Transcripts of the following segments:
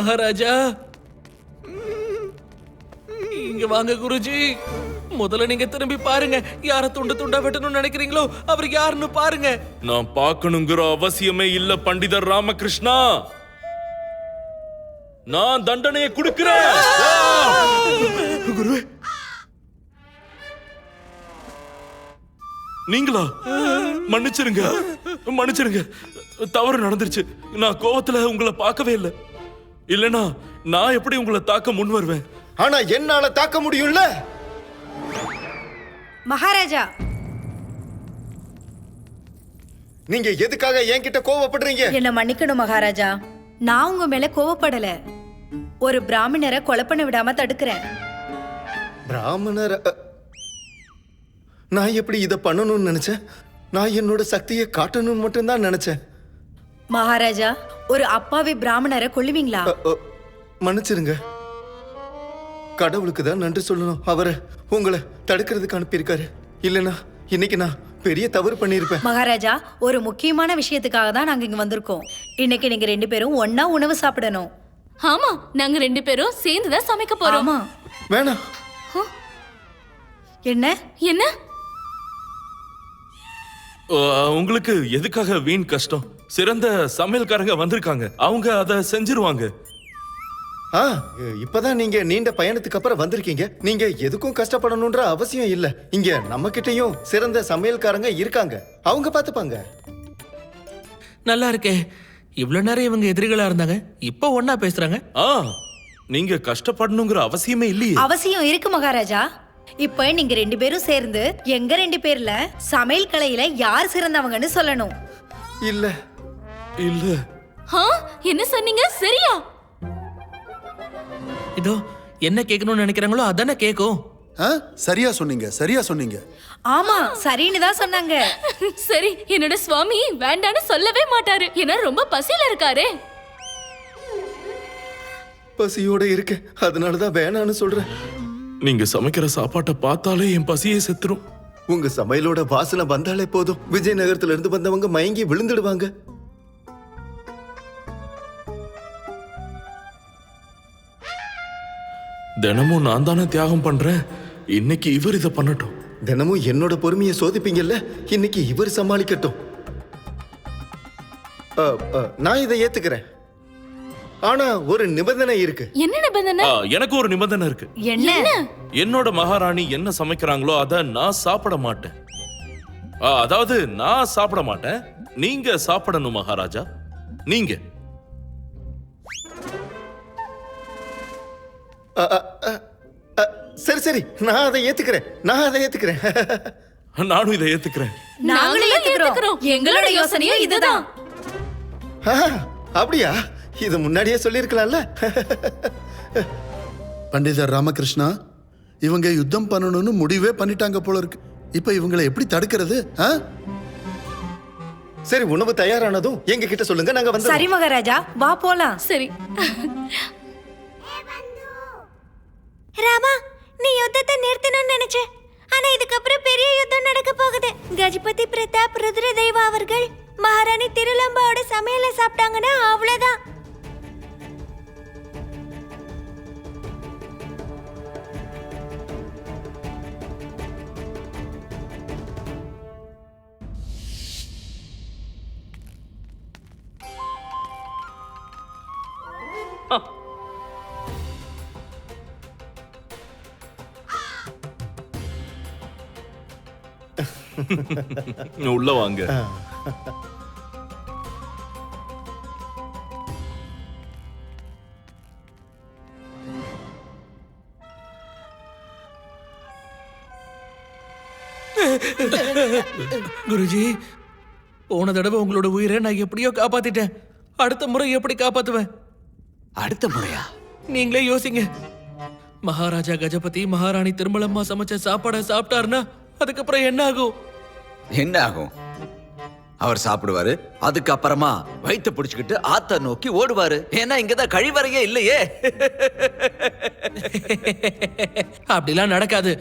மகாராஜா. இங்க வாங்க குருஜி. முதல்ல நீங்க திரும்பி பாருங்க. யார துண்டு துண்டா வெட்டணும்னு நினைக்கிறீங்களோ அவர் யாருன்னு பாருங்க. நான் பார்க்கணுங்கிற அவசியமே இல்ல பண்டிதர் ராமகிருஷ்ணா. நான் தண்டனையை கொடுக்கிறேன். குருவே நீங்களா? மன்னிச்சிருங்க மன்னிச்சிருங்க. தவறு நடந்துருச்சு. நான் கோவத்துல உங்களை பார்க்கவே இல்லை. இல்லனா நான் எப்படி உங்களை தாக்க முன் வருவேன்? ஆனா என்னால தாக்க முடியும்ல? மகாராஜா. நீங்க எதுக்காக என்கிட்ட கோவப்படுறீங்க? என்ன மன்னிக்கணும் மகாராஜா. நான் உங்க மேல கோவப்படல. ஒரு பிராமணரை கொலை பண்ண விடாம தடுக்கிறேன். பிராமணர் அ, நான் எப்படி இத பண்ணணும்னு நினைச்சேன்? நான் என்னோட சக்தியை காட்டணும்னு மட்டும்தான் நினைச்சேன். மகாராஜா ஒரு அப்பாவி பிராமணரை கொல்லுவீங்களா? அ, அ, மன்னிச்சிருங்க. கடவுளுக்கு தான் நன்றி சொல்லணும். அவரை உங்களை தடுக்கிறதுக்கு அனுப்பியிருக்காரு. இல்லைன்னா இன்னைக்கு நான் பெரிய தவறு பண்ணியிருப்பேன். மகாராஜா ஒரு முக்கியமான விஷயத்துக்காக தான் நாங்க இங்க வந்திருக்கோம். இன்னைக்கு நீங்க ரெண்டு பேரும் ஒண்ணா உணவு சாப்பிடணும். ஆமா நாங்க ரெண்டு பேரும் சேர்ந்து தான் சமைக்க போறோம். ஆமா. வேணாம். என்ன? என்ன? அஹ், உங்களுக்கு எதுக்காக வீண் கஷ்டம்? சிறந்த சமையல்காரங்க வந்திருக்காங்க. அவங்க அதை செஞ்சிருவாங்க. ஆ இப்பதான் நீங்க நீண்ட பயணத்துக்கு அப்புறம் வந்திருக்கீங்க. நீங்க எதுக்கும் கஷ்டப்படணும்ன்ற அவசியம் இல்ல. இங்க நம்ம கிட்டயும் சிறந்த சமையல்காரங்க இருக்காங்க. அவங்க பாத்துப்பாங்க நல்லா இருக்கே. இவ்வளவு நேரம் இவங்க எதிரிகளா இருந்தாங்க. இப்போ ஒண்ணா பேசுறாங்க. ஆ நீங்க கஷ்டப்படணுங்கிற அவசியமே இல்லையே. அவசியம் இருக்கு மகாராஜா. இப்ப நீங்க ரெண்டு பேரும் சேர்ந்து எங்க ரெண்டு பேர்ல சமையல் கலையில யார் சிறந்தவங்கன்னு சொல்லணும். இல்ல இல்ல. ஆ, என்ன சொன்னீங்க? சரியா? இதோ என்ன கேட்கணும்னு நினைக்கிறாங்களோ அதானே கேட்கும். ஆ சரியா சொன்னீங்க சரியா சொன்னீங்க. ஆமா. சரின்னு தான் சொன்னாங்க. சரி என்னோட சுவாமி வேண்டான்னு சொல்லவே மாட்டாரு. ஏன்னா ரொம்ப பசியில இருக்காரே. பசியோட இருக்கேன் அதனாலதான் வேணான்னு சொல்றேன். நீங்க சமைக்கிற சாப்பாட்டை பார்த்தாலே என் பசியே செத்துரும். உங்க சமையலோட வாசனை வந்தாலே போதும். விஜயநகரத்துல இருந்து வந்தவங்க மயங்கி விழுந்துடுவாங்க. தினமும் நான் தானே தியாகம் பண்றேன். இன்னைக்கு இவர் இதை பண்ணட்டும். தினமும் என்னோட பொறுமையை சோதிப்பீங்கல்ல? இன்னைக்கு இவர் சமாளிக்கட்டும். அ, அ, நான் இதை ஏத்துக்கிறேன். ஆனா ஒரு நிபந்தனை இருக்கு. என்ன நிபந்தனை? ஆ, எனக்கு ஒரு நிபந்தனை இருக்கு. என்ன? என்னோட மகாராணி என்ன சமைக்கிறாங்களோ அத நான் சாப்பிட மாட்டேன். ஆ, அதாவது நான் சாப்பிட மாட்டேன். நீங்க சாப்பிடணும் மகாராஜா. நீங்க. சரி சரி. நான் அதை ஏத்துக்கிறேன். நான் அதை ஏத்துக்கிறேன். நானும் இதை ஏத்துக்கிறேன். நாங்களும் ஏத்துக்கிறோம். எங்களோட யோசனையும் இதுதான். ஆ, அப்படியா? இது முன்னாடியே சொல்லியிருக்கலாம்ல. பண்டிதர் ராமகிருஷ்ணா இவங்க யுத்தம் பண்ணணும்னு முடிவே பண்ணிட்டாங்க போல இருக்கு. இப்ப இவங்களை எப்படி தடுக்கிறது ஆ? சரி உணவு தயாரானதும் எங்க கிட்ட சொல்லுங்க. நாங்க வந்து சரி மகாராஜா. வா போலாம். சரி. ராமா நீ யுத்தத்தை நிறுத்தணும்னு நினைச்ச. ஆனா இதுக்கப்புறம் பெரிய யுத்தம் நடக்க போகுது. கஜபதி பிரதாப் ருத்ர அவர்கள் மகாராணி திருலம்பாவோட சமையல சாப்பிட்டாங்கன்னா அவ்வளவுதான். உள்ள வாங்க. குருஜி போன தடவை உங்களோட உயிரை நான் எப்படியோ காப்பாத்திட்டேன். அடுத்த முறை எப்படி காப்பாத்துவேன்? அடுத்த முறையா? நீங்களே யோசிங்க. மகாராஜா கஜபதி மகாராணி திருமலம்மா சமைச்ச சாப்பாடை சாப்பிட்டாருன்னா அதுக்கப்புறம் என்ன ஆகும் என்ன ஆகும் அவர் சாப்பிடுவாரு. அதுக்கப்புறமா வயித்தை பிடிச்சுக்கிட்டு ஆத்த நோக்கி ஓடுவாரு. ஏன்னா இங்கதான் கழிவறையே இல்லையே. அப்படிலாம் நடக்காது.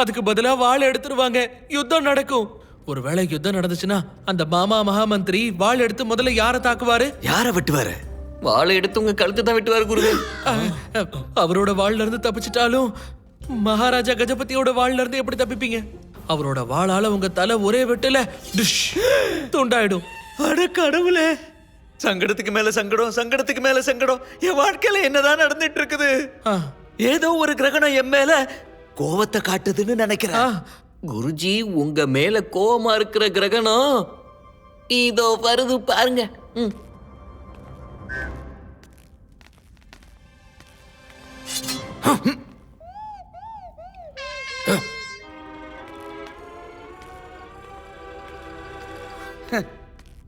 அதுக்கு பதிலா வாள் எடுத்துருவாங்க. யுத்தம் நடக்கும். ஒருவேளை யுத்தம் நடந்துச்சுன்னா அந்த மாமா மகாமந்திரி வாள் எடுத்து முதல்ல யாரை தாக்குவாரு? யார வெட்டுவாரு? வாழை எடுத்து உங்க கழுத்து தான் வெட்டுவாரு குருவே. அவரோட வாள்ல இருந்து தப்பிச்சிட்டாலும் மகாராஜா கஜபதியோட வாள்ல இருந்து எப்படி தப்பிப்பீங்க? அவரோட வாளால உங்க தலை ஒரே வெட்டுல டிஷ் துண்டாயிடும். அட கடவுளே. சங்கடத்துக்கு மேல சங்கடம் சங்கடத்துக்கு மேல சங்கடம். என் வாழ்க்கையில என்னதான் நடந்துட்டு இருக்குது ஆ, ஏதோ ஒரு கிரகணம் என் மேல கோவத்தை காட்டுதுன்னு நினைக்கிறேன். குருஜி உங்க மேல கோவமா இருக்கிற கிரகணம். இதோ வருது பாருங்க. ம்.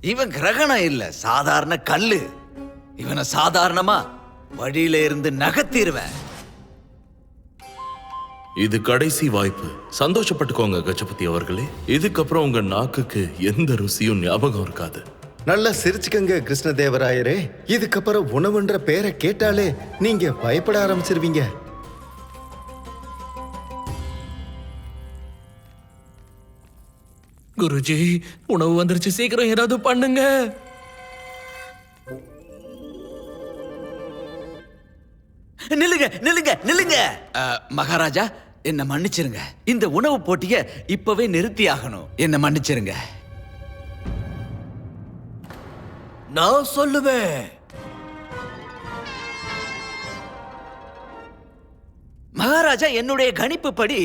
இவன் கிரகணம் இல்ல சாதாரண கல்லு. இவனை சாதாரணமா வழியில இருந்து நகர்த்திடுவேன் இது கடைசி வாய்ப்பு. சந்தோஷப்பட்டுக்கோங்க கஜபதி அவர்களே. இதுக்கப்புறம் உங்க நாக்குக்கு எந்த ருசியும் ஞாபகம் இருக்காது. நல்லா சிரிச்சுக்கங்க கிருஷ்ணதேவராயரே. இதுக்கப்புறம் உணவுன்ற பேரை கேட்டாலே நீங்க பயப்பட ஆரம்பிச்சிருவீங்க. குருஜி உணவு வந்துருச்சு சீக்கிரம் ஏதாவது பண்ணுங்க. நில்லுங்க நில்லுங்க நில்லுங்க. மகாராஜா என்ன மன்னிச்சிருங்க. இந்த உணவு போட்டிய இப்பவே நிறுத்தி ஆகணும் என்ன மன்னிச்சிருங்க. நான் சொல்லுவேன். மகாராஜா என்னுடைய கணிப்பு படி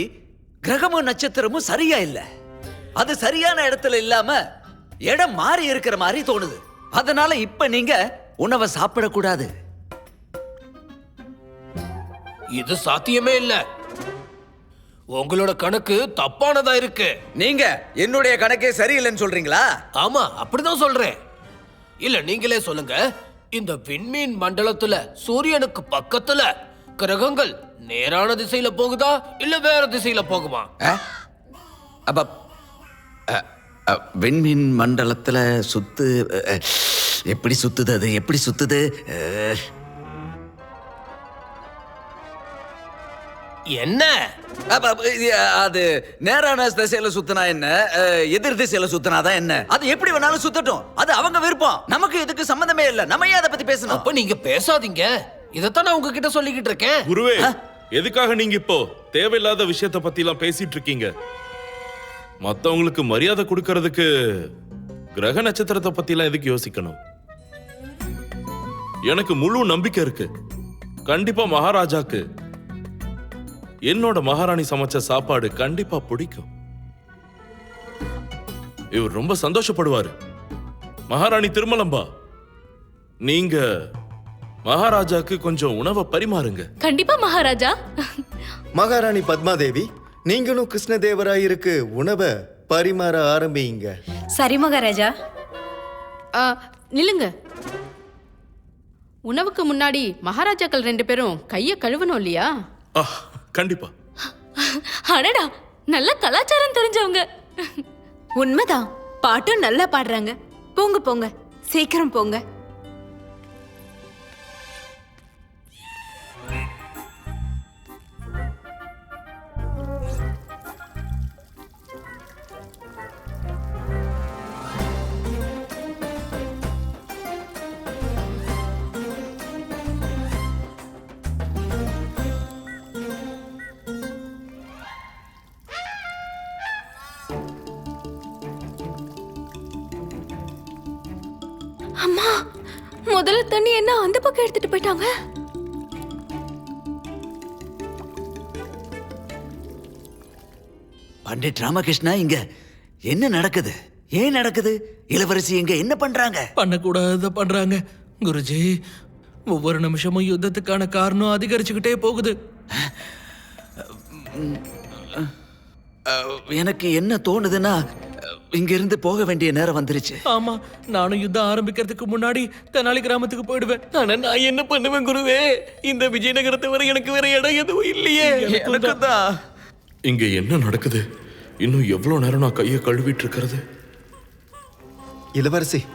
கிரகமும் நட்சத்திரமும் சரியா இல்ல. அது சரியான இடத்துல இல்லாம இடம் மாறி இருக்கிற மாதிரி தோணுது. அதனால இப்ப நீங்க உணவை சாப்பிடக்கூடாது. இது சாத்தியமே இல்ல. உங்களோட கணக்கு தப்பானதா இருக்கு. நீங்க என்னுடைய கணக்கே சரியில்லைன்னு சொல்றீங்களா? ஆமா அப்படிதான் சொல்றேன். இல்ல நீங்களே சொல்லுங்க. இந்த விண்மீன் மண்டலத்துல சூரியனுக்கு பக்கத்துல கிரகங்கள் நேரான திசையில போகுதா இல்ல வேற திசையில போகுமா? அப்ப விண்மீன் மண்டலத்துல சுத்து எப்படி சுத்துது அது? எப்படி சுத்துது? என்ன? அது நேரான திசையில சுத்தினா என்ன? அஹ், எதிர் திசையில சுத்தினாதான் என்ன? அது எப்படி வேணாலும் சுத்தட்டும். அது அவங்க விருப்பம். நமக்கு இதுக்கு சம்பந்தமே இல்ல. நம்ம ஏன் அதை பத்தி பேசணும்? அப்ப நீங்க பேசாதீங்க. இதத்தான் நான் உங்ககிட்ட சொல்லிக்கிட்டு இருக்கேன். குருவே எதுக்காக நீங்க இப்போ தேவையில்லாத விஷயத்த பத்தி எல்லாம் பேசிட்டு இருக்கீங்க? மத்தவங்களுக்கு மரியாதை கொடுக்கறதுக்கு கிரக நட்சத்திரத்தை பத்தி எல்லாம் எதுக்கு யோசிக்கணும்? எனக்கு முழு நம்பிக்கை இருக்கு. கண்டிப்பா மகாராஜாக்கு என்னோட மகாராணி சமைச்ச சாப்பாடு கண்டிப்பா பிடிக்கும். இவர் ரொம்ப சந்தோஷப்படுவாரு. மகாராணி திருமலம்பா நீங்க மகாராஜாக்கு கொஞ்சம் உணவை பரிமாறுங்க. கண்டிப்பா மகாராஜா. மகாராணி பத்மாதேவி நீங்களும் கிருஷ்ணதேவராயருக்கு உணவை பரிமாற ஆரம்பிங்க. சரி மகாராஜா. ஆ, நில்லுங்க. உணவுக்கு முன்னாடி மகாராஜாக்கள் ரெண்டு பேரும் கைய கழுவணும் இல்லையா? ஆ, கண்டிப்பா. அடடா நல்ல கலாச்சாரம் தெரிஞ்சவங்க. உண்மைதான். பாட்டும் நல்லா பாடுறாங்க. போங்க போங்க. சீக்கிரம் போங்க. அம்மா முதல்ல தண்ணி என்ன அந்த பக்கம் எடுத்துட்டு போயிட்டாங்க? பண்டிட் ராமகிருஷ்ணா இங்க. என்ன நடக்குது? ஏன் நடக்குது? இளவரசி இங்க என்ன பண்றாங்க? பண்ணக்கூடாத பண்றாங்க. குருஜி ஒவ்வொரு நிமிஷமும் யுத்தத்துக்கான காரணம் அதிகரிச்சுக்கிட்டே போகுது. எனக்கு என்ன தோணுதுன்னா இங்க இருந்து போக வேண்டிய நேரம் வந்துருச்சு. ஆமா நானும் யுத்தம் ஆரம்பிக்கிறதுக்கு முன்னாடி தெனாலி கிராமத்துக்கு போயிடுவேன். ஆனா நான் என்ன பண்ணுவேன் குருவே? இந்த விஜயநகரத்தை வரை எனக்கு வேற இடம் எதுவும் இல்லையே. இங்க என்ன நடக்குது? இன்னும் எவ்வளவு நேரம் நான் கையை கழுவிட்டு இருக்கிறது? இளவரசி.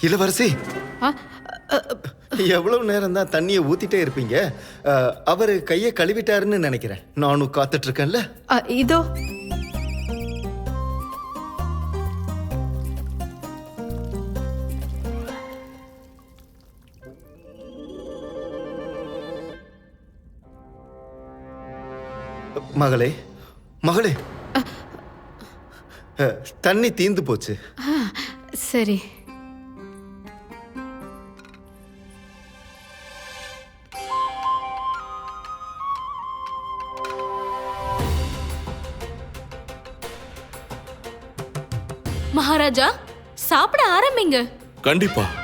இளவரசி. ஆ, எவ்வளவு நேரம் தான் தண்ணியை ஊத்திட்டே இருப்பீங்க? அவரு கையை கழுவிட்டாருன்னு நினைக்கிறேன். நானும் காத்துட்டு இருக்கேன்ல. ஆ, இதோ. மகளே மகளே. தண்ணி தீந்து போச்சு. சரி. மகாராஜா சாப்பிட ஆரம்பிங்க. கண்டிப்பா.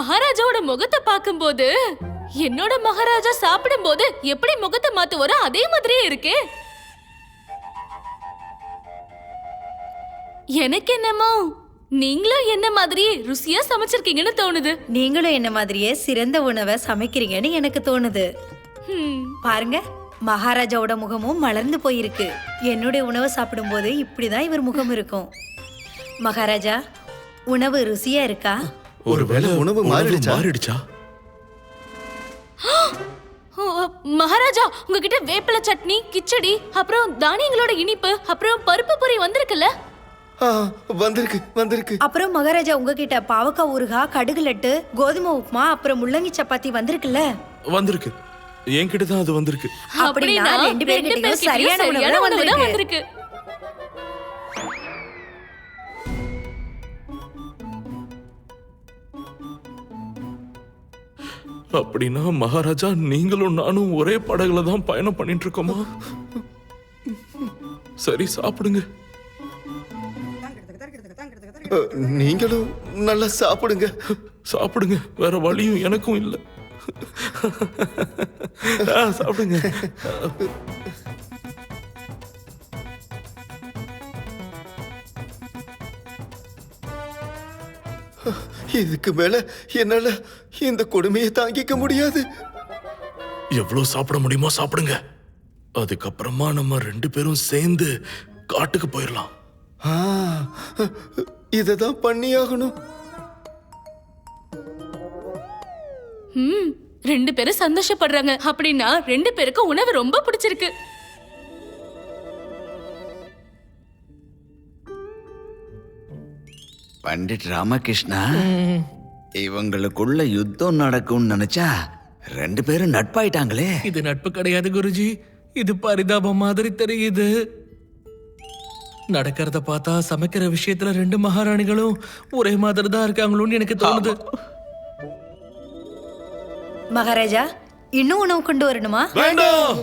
மகாராஜாவோட முகத்தை பார்க்கும்போது என்னோட மகாராஜா சாப்பிடும்போது எப்படி முகத்தை மாத்துவாரோ அதே மாதிரியே இருக்கே. எனக்கு என்னமோ நீங்களும் என்ன மாதிரியே ருசியா சமைச்சிருக்கீங்கன்னு தோணுது. நீங்களும் என்ன மாதிரியே சிறந்த உணவை சமைக்கிறீங்கன்னு எனக்கு தோணுது. பாருங்க மகாராஜாவோட முகமும் மலர்ந்து போயிருக்கு. என்னுடைய உணவை சாப்பிடும்போது இப்படிதான் இவர் முகம் இருக்கும். மகாராஜா உணவு ருசியா இருக்கா? ஒருவேளை உணவு மாறிடுச்சா? மாறிடுச்சா? மகாராஜா உங்ககிட்ட வேப்பிலை சட்னி கிச்சடி அப்புறம் தானியங்களோட இனிப்பு அப்புறம் பருப்பு பொரி வந்திருக்குல்ல? வந்திருக்கு வந்திருக்கு. அப்புறம் மகாராஜா உங்ககிட்ட பாவக்காய் ஊறுகாய் கடுகு லட்டு கோதுமை உப்புமா அப்புறம் முள்ளங்கி சப்பாத்தி வந்திருக்குல்ல? வந்திருக்கு. என்கிட்ட தான் அது வந்திருக்கு. அப்படின்னா ரெண்டு பேர்கிட்டயும் சரியான உணவு வந்திருக்கு. அப்படின்னா மகாராஜா நீங்களும் நானும் ஒரே படகுல தான் பயணம் பண்ணிட்டு இருக்கோமா சரி சாப்பிடுங்க. நீங்களும் நல்லா சாப்பிடுங்க. சாப்பிடுங்க வேற வழியும் எனக்கும் இல்ல. சாப்பிடுங்க. இதுக்கு மேல என்னால இந்த கொடுமையை தாங்கிக்க முடியாது. எவ்வளவு சாப்பிட முடியுமோ சாப்பிடுங்க. அதுக்கப்புறமா நம்ம ரெண்டு பேரும் சேர்ந்து காட்டுக்கு போயிடலாம் ஆ, இததான் பண்ணியாகணும். ம் ரெண்டு பேரும் சந்தோஷப்படுறாங்க. அப்படின்னா ரெண்டு பேருக்கும் உணவு ரொம்ப பிடிச்சிருக்கு. பண்டிட் ராமகிருஷ்ணா இவங்களுக்குள்ள யுத்தம் நடக்கும்னு நினைச்சா ரெண்டு பேரும் நட்பாயிட்டாங்களே. இது நட்பு கிடையாது குருஜி. இது பரிதாபம் மாதிரி தெரியுது. நடக்கிறத பார்த்தா சமைக்கிற விஷயத்துல ரெண்டு மகாராணிகளும் ஒரே மாதிரி தான் இருக்காங்களோன்னு எனக்கு தோணுது. மகாராஜா இன்னும் உணவு கொண்டு வரணுமா? வேண்டாம்!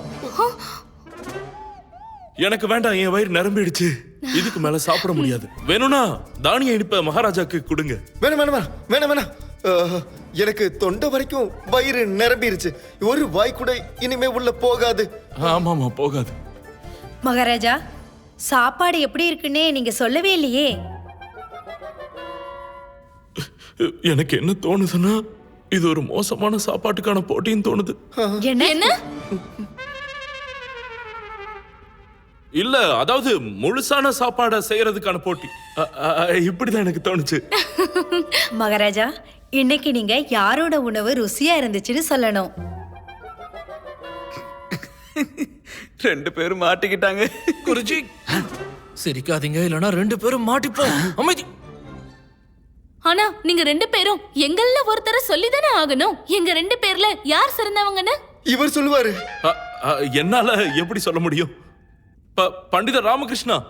எனக்கு வேண்டாம் என் வயிறு நிரம்பிடுச்சு. இதுக்கு மேல சாப்பிட முடியாது. வேணும்னா தானிய இனிப்ப மகாராஜாக்கு கொடுங்க. வேணாம் வேணாம் வேணாம், வேணாம் வேணாம். அஹ், எனக்கு தொண்டை வரைக்கும் வயிறு நிரம்பிருச்சு. ஒரு வாய் கூட இனிமே உள்ள போகாது. ஆமாமா போகாது. மகாராஜா சாப்பாடு எப்படி இருக்குன்னே நீங்க சொல்லவே இல்லையே. எனக்கு என்ன தோணுதுன்னா இது ஒரு மோசமான சாப்பாட்டுக்கான போட்டின்னு தோணுது. என்ன? என்ன? இல்ல அதாவது முழுசான சாப்பாடை செய்யறதுக்கான போட்டி. இப்படிதான் எனக்கு தோணுச்சு. மகாராஜா இன்னைக்கு நீங்க யாரோட உணவு ருசியா இருந்துச்சுன்னு சொல்லணும். ரெண்டு பேரும் மாட்டிக்கிட்டாங்க. குருஜி சிரிக்காதீங்க இல்லைன்னா ரெண்டு பேரும் மாட்டிப்போம். அமைதி. ஆனா நீங்க ரெண்டு பேரும் எங்கள்ல ஒருத்தர சொல்லிதானே ஆகணும்? எங்க ரெண்டு பேர்ல யார் சிறந்தவங்கன்னு? இவர் சொல்லுவாரு. அ- அ- என்னால எப்படி சொல்ல முடியும்? ப- பண்டிதர் ராமகிருஷ்ணா.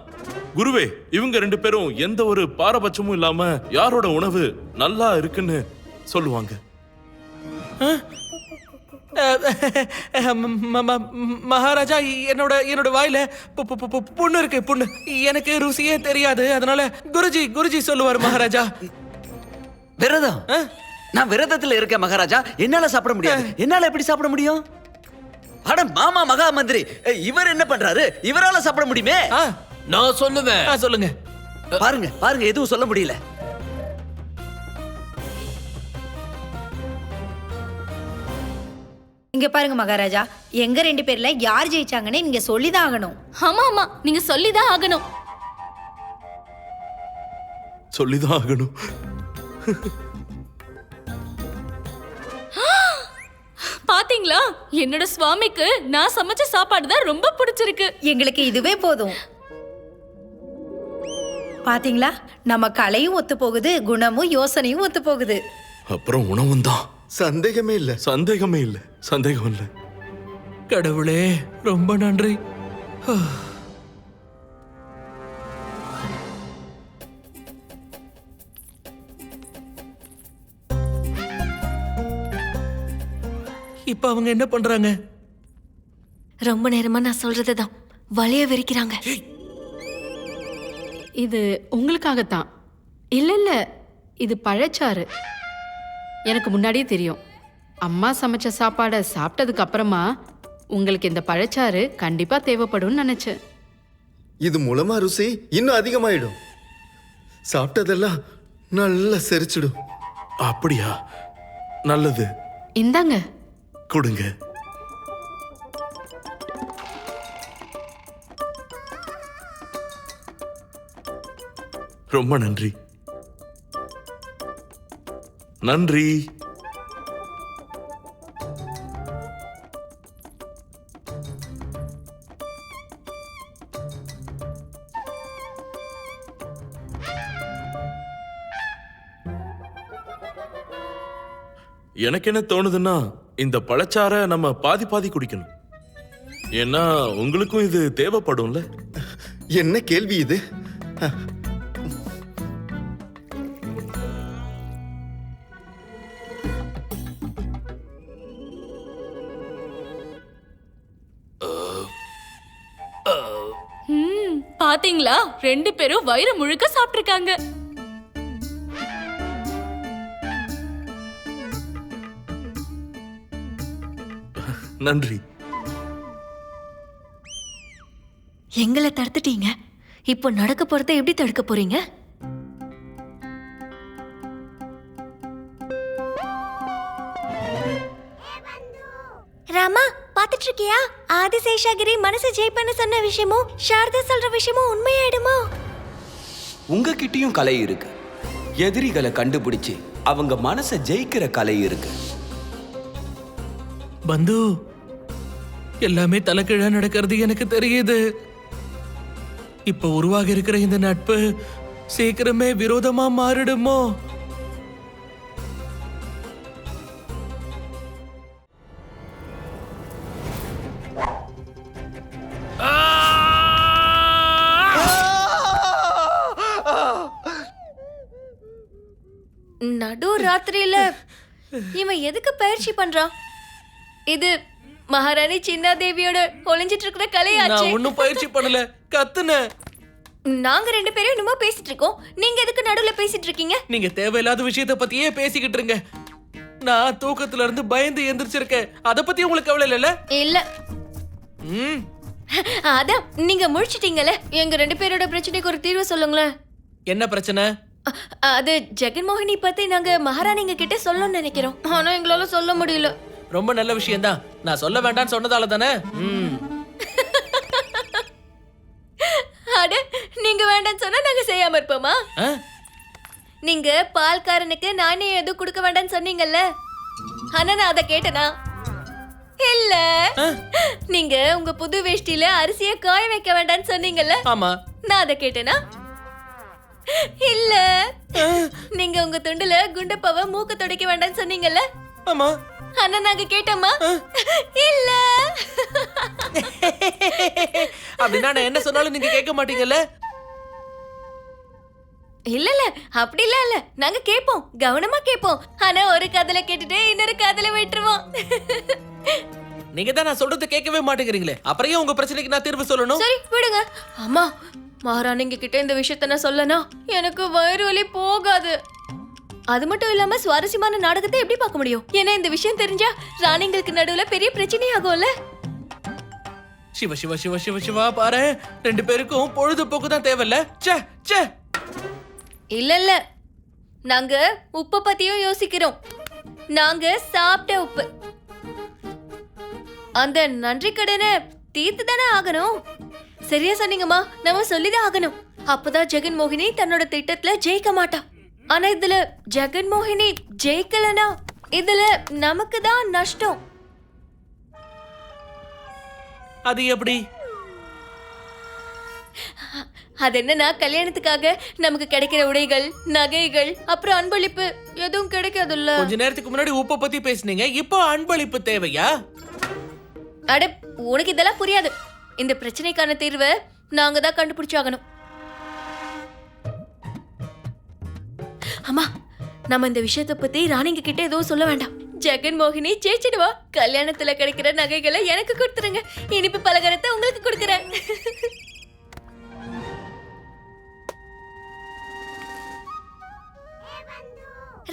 குருவே இவங்க ரெண்டு பேரும் எந்த ஒரு பாரபட்சமும் இல்லாம யாரோட உணவு நல்லா இருக்குன்னு சொல்லுவாங்க. மகாராஜா என்னோட என்னோட வாயில புண்ணு இருக்கு புண்ணு. எனக்கு ருசியே தெரியாது அதனால குருஜி குருஜி சொல்லுவார் மகாராஜா. விரதம்? நான் விரதத்துல இருக்கேன் மகாராஜா. என்னால சாப்பிட முடியாது. என்னால எப்படி சாப்பிட முடியும்? அட மாமா மகா மந்திரி இவர் என்ன பண்றாரு? இவரால சாப்பிட முடியுமே? ஆ, நான் சொல்லுவேன். சொல்லுங்க. பாருங்க பாருங்க எதுவும் சொல்ல முடியல. இங்க பாருங்க மகாராஜா எங்க ரெண்டு பேர்ல யார் ஜெயிச்சாங்கன்னு நீங்க சொல்லிதான் ஆகணும். ஆமா ஆமா நீங்க சொல்லிதான் ஆகணும். சொல்லிதான் ஆகணும். பாத்தீங்களா? என்னோட சுவாமிக்கு நான் சமைச்ச சாப்பாடு தான் ரொம்ப பிடிச்சிருக்கு. எங்களுக்கு இதுவே போதும். பாத்தீங்களா? நம்ம கலையும் ஒத்து போகுது குணமும் யோசனையும் ஒத்து போகுது. அப்புறம் உணவும் தான் சந்தேகமே இல்ல. சந்தேகமே இல்லை. சந்தேகம் இல்லை. கடவுளே ரொம்ப நன்றி. இப்ப அவங்க என்ன பண்றாங்க? ரொம்ப நேரமா நான் சொல்றதுதான். வளைய விரிக்கிறாங்க. இது உங்களுக்காகத்தான். இல்ல இல்ல இது பழச்சாறு. எனக்கு முன்னாடியே தெரியும். அம்மா சமைச்ச சாப்பாடை சாப்பிட்டதுக்கு அப்புறமா உங்களுக்கு இந்த பழச்சாறு கண்டிப்பா தேவைப்படும்னு நினைச்சேன். இது மூலமா ருசி இன்னும் அதிகமாயிடும். சாப்பிட்டதெல்லாம் நல்லா செரிச்சிடும். அப்படியா? நல்லது. இந்தாங்க. கொடுங்க. ரொம்ப நன்றி. நன்றி. எனக்கு என்ன தோணுதுன்னா இந்த பழச்சாறை நம்ம பாதி பாதி குடிக்கணும். ஏன்னா உங்களுக்கும் இது தேவைப்படும்ல? என்ன கேள்வி இது? பாத்தீங்களா? ரெண்டு பேரும் வயிறு முழுக்க சாப்பிட்டிருக்காங்க. நன்றி. எங்களை தடுத்துட்டீங்க. இப்போ நடக்க போறதை எப்படி தடுக்க போறீங்க? ராமா பாத்துட்டு இருக்கியா ஆதிசேஷாகிரி மனசை ஜெயிப்பன்னு சொன்ன விஷயமும் சாரதா சொல்ற விஷயமும் உண்மையாயிடுமோ? உங்ககிட்டயும் கலை இருக்கு. எதிரிகளை கண்டுபிடிச்சு அவங்க மனசை ஜெயிக்கிற கலை இருக்கு. பந்து எல்லாமே தலைகீழா நடக்கிறது எனக்கு தெரியுது. இப்ப உருவாகி இருக்கிற இந்த நட்பு சீக்கிரமே விரோதமா மாறிடுமோ? நடு ராத்திரியில இவன் எதுக்கு பயிற்சி பண்றான்? இது மகாராணி சின்னாதேவியோட ஒளிஞ்சிட்டு இருக்கிற கலையாச்சு. நான் ஒன்னும் பயிற்சி பண்ணல. கத்துனேன் நாங்க ரெண்டு பேரும் என்னமோ பேசிட்டு இருக்கோம். நீங்க எதுக்கு நடுவுல பேசிட்டு இருக்கீங்க? நீங்க தேவையில்லாத விஷயத்த பத்தியே பேசிக்கிட்டு இருங்க. நான் தூக்கத்துல இருந்து பயந்து எந்திரிச்சிருக்கேன். அத பத்தி உங்களுக்கு கவலை இல்லைல்ல? இல்ல. ம். அதான் நீங்க முழிச்சிட்டீங்கல்ல. எங்க ரெண்டு பேரோட பிரச்சனைக்கு ஒரு தீர்வு சொல்லுங்களேன். என்ன பிரச்சனை? அ- அது ஜெகன்மோகினி பத்தி நாங்க மகாராணிங்க கிட்ட சொல்லணும்னு நினைக்கிறோம். ஆனா எங்களால சொல்ல முடியல. ரொம்ப நல்ல விஷயம்தான். நான் சொல்ல வேண்டாம்னு சொன்னதால தானே? அட நீங்க வேண்டாம்னு சொன்னா நாங்க செய்யாம இருப்போமா? நீங்க பால்காரனுக்கு நாணயம் எதுவும் கொடுக்க வேண்டாம்னு சொன்னீங்கல்ல? ஆனா நான் அதை கேட்டனா? இல்ல. நீங்க உங்க புது வேஷ்டியில அரிசிய காய வைக்க வேண்டாம்னு சொன்னீங்கல்ல? ஆமா. நான் அதை கேட்டேனா? இல்ல. நீங்க உங்க துண்டுல குண்டப்பாவ மூக்க துடைக்க வேண்டாம்னு சொன்னீங்கல்ல? ஆமா. ஆனா நாங்க கேட்டோமா? இல்ல. அப்படின்னா நான் என்ன சொன்னாலும் நீங்க கேட்க மாட்டீங்கல்ல? இல்ல இல்ல அப்படி இல்ல. இல்ல நாங்க கேப்போம் கவனமா கேப்போம் ஆனா ஒரு கதல கேட்டுட்டு இன்னொரு கதல விட்டுருவோம். நீங்க தான் நான் சொல்றது கேட்கவே மாட்டேங்கிறீங்களே. அப்புறம் உங்க பிரச்சனைக்கு நான் தீர்வு சொல்லணும்? சரி விடுங்க. அம்மா மகாராணிங்க கிட்ட இந்த விஷயத்த நான் சொல்லனா எனக்கு வயிறு வலி போகாது. அது மட்டும் இல்லாம சுவாரஸ்யமான நாடகத்தை எப்படி பார்க்க முடியும்? ஏன்னா இந்த விஷயம் தெரிஞ்சா ராணிங்களுக்கு நடுவுல பெரிய பிரச்சனை ஆகும்ல சிவ சிவ சிவ சிவ சிவா பாரு. ரெண்டு பேருக்கும் பொழுதுபோக்கு தான் தேவையில்ல ச்சே ச்சே. இல்ல இல்ல நாங்க உப்ப பத்தியும் யோசிக்கிறோம். நாங்க சாப்பிட்ட உப்பு. அந்த நன்றி கடனை தீர்த்து தானே ஆகணும்? சரியா சொன்னீங்கம்மா. நம்ம சொல்லிதான் ஆகணும். அப்பதான் ஜெகன் மோகினி தன்னோட திட்டத்துல ஜெயிக்க மாட்டா. ஆனா இதுல ஜெகன் மோகினி ஜெயிக்கலனா இதுல நமக்கு தான் நஷ்டம். அது எப்படி? அது என்னன்னா கல்யாணத்துக்காக நமக்கு கிடைக்கிற உடைகள் நகைகள் அப்புறம் அன்பளிப்பு. எதுவும் கிடைக்காதுல்ல. கொஞ்ச நேரத்துக்கு முன்னாடி உப்பை பத்தி பேசுனீங்க. இப்போ அன்பளிப்பு தேவையா? அட உனக்கு இதெல்லாம் புரியாது. இந்த பிரச்சனைக்கான தீர்வை நாங்க தான் கண்டுபிடிச்சாகணும். அம்மா நம்ம இந்த விஷயத்தை பத்தி ராணிங்க கிட்ட எதுவும் சொல்ல வேண்டாம். ஜெகன் மோகினி ஜெயிச்சிடுவா கல்யாணத்துல கிடைக்கிற நகைகளை எனக்கு கொடுத்துருங்க. இனிப்பு பலகாரத்தை உங்களுக்கு கொடுக்குறேன்.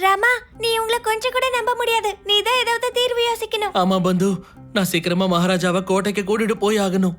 ராமா நீ உங்களை கொஞ்சம் கூட நம்ப முடியாது. நீ தான் ஏதாவது தீர்வு யோசிக்கணும். ஆமா பந்து. நான் சீக்கிரமா மகாராஜாவை கோட்டைக்கு கூட்டிட்டு போய் ஆகணும்.